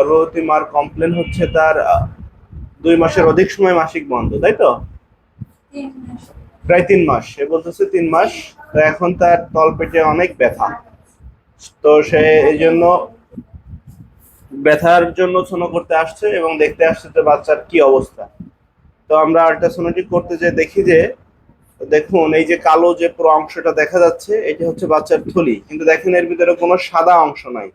গর্ভবতী মার কমপ্লেন হচ্ছে তার দুই মাসের অধিক সময় মাসিক বন্ধ তাই তো? প্রায় তিন মাস। সে বলতেছে তিন মাস তো এখন তার তলপেটে অনেক ব্যথা। তো সে এই জন্য ব্যথার জন্য সোনো করতে আসছে এবং দেখতে আসছে যে বাচ্চার কি অবস্থা। তো আমরা আল্ট্রাসোনোটি করতে যে দেখি যে দেখুন এই যে কালো যে পুরো অংশটা দেখা যাচ্ছে এটা হচ্ছে বাচ্চার থলি। কিন্তু দেখেন এর ভিতরে কোনো সাদা অংশ নাই।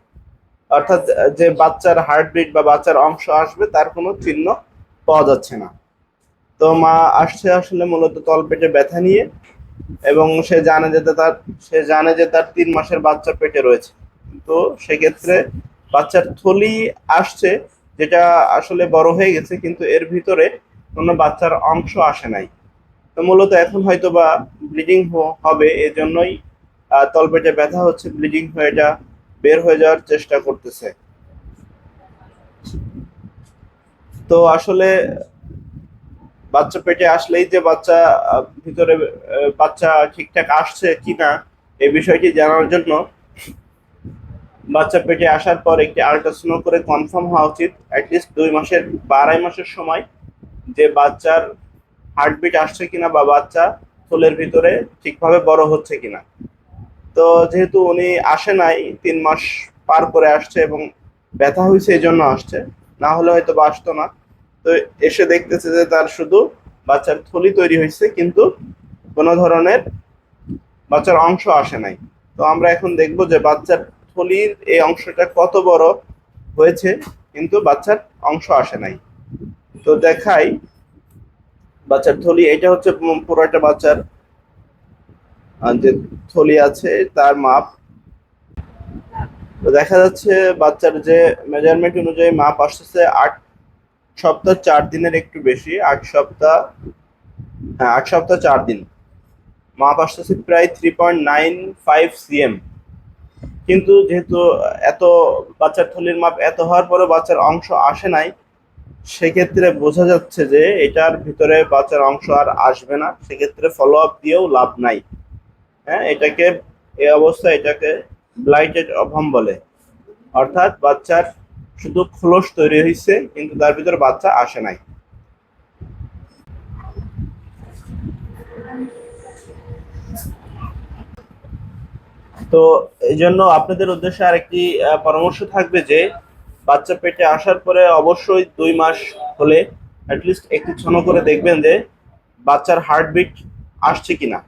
অর্থাৎ যে বাচ্চার হার্টবিট বা বাচ্চার অংশ আসবে, তার কোনো চিহ্ন পাওয়া যাচ্ছে না। তো মা আসছে আসলে মূলত তলপেটে ব্যথা নিয়ে এবং সে জানে যে তার, সে জানে যে তার তিন মাসের বাচ্চা পেটে রয়েছে। তো সেক্ষেত্রে বাচ্চার থলি আসছে, যেটা আসলে বড় হয়ে গেছে, কিন্তু এর ভিতরে কোনো বাচ্চার অংশ আসে নাই। তো মূলত এখন হয়তো বা ব্লিডিং হবে, এজন্যই তলপেটে ব্যথা হচ্ছে ব্লিডিং হয়ে যা বের হয়ে যাওয়ার চেষ্টা করতেছে। তো আসলে বাচ্চা পেটে আসলেই যে বাচ্চা ভিতরে বাচ্চা ঠিকঠাক আসছে কিনা এই বিষয়টি জানার জন্য বাচ্চা পেটে আসার পর একটি আল্ট্রাসাউন্ড করে কনফার্ম হওয়া উচিত। অ্যাটলিস্ট দুই মাসের বা আড়াই মাসের সময় যে বাচ্চার হার্টবিট আসছে কিনা বা বাচ্চা থলের ভিতরে ঠিকভাবে বড় হচ্ছে কিনা। তো যেহেতু উনি আসে নাই, তিন মাস পার করে আসছে এবং ব্যথা হয়েছে এই জন্য আসছে, না হলে হয়তো বা আসতো না। তো এসে দেখতেছে যে তার শুধু বাচ্চার থলি তৈরি হয়েছে, কিন্তু কোনো ধরনের বাচ্চার অংশ আসে নাই। তো আমরা এখন দেখব যে বাচ্চার থলির এই অংশটা কত বড় হয়েছে, কিন্তু বাচ্চার অংশ আসে নাই। তো দেখাই, বাচ্চার থলি, এটা হচ্ছে পু- পুরো একটা বাচ্চার যে থলি আছে, তার মাপ। দেখা যাচ্ছে বাচ্চার যে মেজারমেন্ট অনুযায়ী মাপ আসতেছে আট সপ্তাহ চার দিনের একটু বেশি, আট সপ্তাহ হ্যাঁ আট সপ্তাহ চার দিন। মাপ আসতেছে প্রায় three point nine five cm কিন্তু যেহেতু এত বাচ্চার থলির মাপ এত হওয়ার পরে বাচ্চার অংশ আসে নাই, সেক্ষেত্রে বোঝা যাচ্ছে যে এটার ভিতরে বাচ্চার অংশ আর আসবে না, সেক্ষেত্রে ফলো আপ দিয়েও লাভ নাই। হ্যাঁ এটাকে, এই অবস্থা এটাকে ব্লাইটেড অভাম বলে। অর্থাৎ বাচ্চার শুধু খোলস তৈরি হয়েছে কিন্তু তার ভিতরে বাচ্চা আসে নাই। তো এই জন্য আপনাদের উদ্দেশ্যে আরেকটি পরামর্শ থাকবে যে, বাচ্চা পেটে আসার পরে অবশ্যই দুই মাস হলে অ্যাটলিস্ট একটি ছন করে দেখবেন যে, বাচ্চার হার্টবিট আসছে কিনা।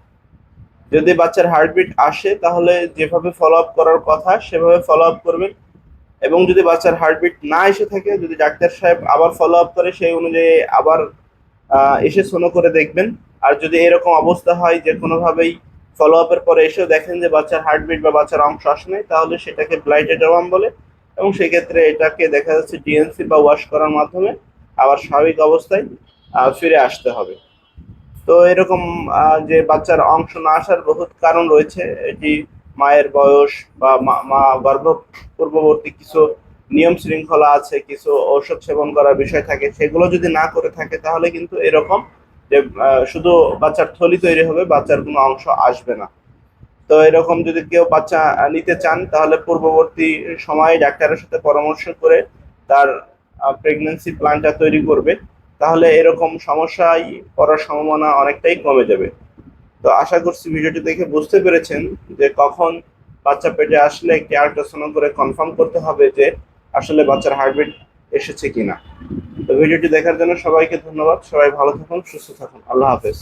যদি বাচ্চার হার্টবিট আসে, তাহলে যেভাবে ফলো আপ করার কথা, সেভাবে ফলো আপ করবেন। এবং যদি বাচ্চার হার্টবিট না এসে থাকে, যদি ডাক্তার সাহেব আবার ফলো আপ করে, সেই অনুযায়ী আবার এসে সোনো করে দেখবেন। আর যদি এরকম অবস্থা হয় যে কোনোভাবেই ফলো আপের পরে এসেও দেখেন যে বাচ্চার হার্টবিট বা বাচ্চার অংশ আসে নাই, তাহলে সেটাকে ব্লাইটেড অবাম বলে। এবং সেক্ষেত্রে এটাকে দেখা যাচ্ছে ডিএনসি বা ওয়াশ করার মাধ্যমে আবার স্বাভাবিক অবস্থায় ফিরে আসতে হবে। তো এরকম যে বাচ্চার অংশ না আসার বহুত কারণ রয়েছে এটি মায়ের বয়স বা মা- গর্ভ পূর্ববর্তী কিছু নিয়ম শৃঙ্খলা আছে, কিছু ঔষধ সেবন করার বিষয় থাকে, সেগুলো যদি না করে থাকে, তাহলে কিন্তু এরকম যে শুধু বাচ্চার থলি তৈরি হবে, বাচ্চার কোনো অংশ আসবে না। তো এরকম যদি কেউ বাচ্চা নিতে চান, তাহলে পূর্ববর্তী সময়ে ডাক্তারের সাথে পরামর্শ করে তার প্রেগন্যান্সি প্ল্যানটা তৈরি করবে। তাহলে এরকম সমস্যায় পড়ার সম্ভাবনা অনেকটাই কমে যাবে। তো আশা করছি ভিডিওটি দেখে বুঝতে পেরেছেন যে কখন বাচ্চা পেটে আসলে একটি আল্ট্রাসাউন্ড করে কনফার্ম করতে হবে যে আসলে বাচ্চার হার্টবিট এসেছে কিনা। তো ভিডিওটি দেখার জন্য সবাইকে ধন্যবাদ। সবাই ভালো থাকুন, সুস্থ থাকুন। আল্লাহ হাফেজ।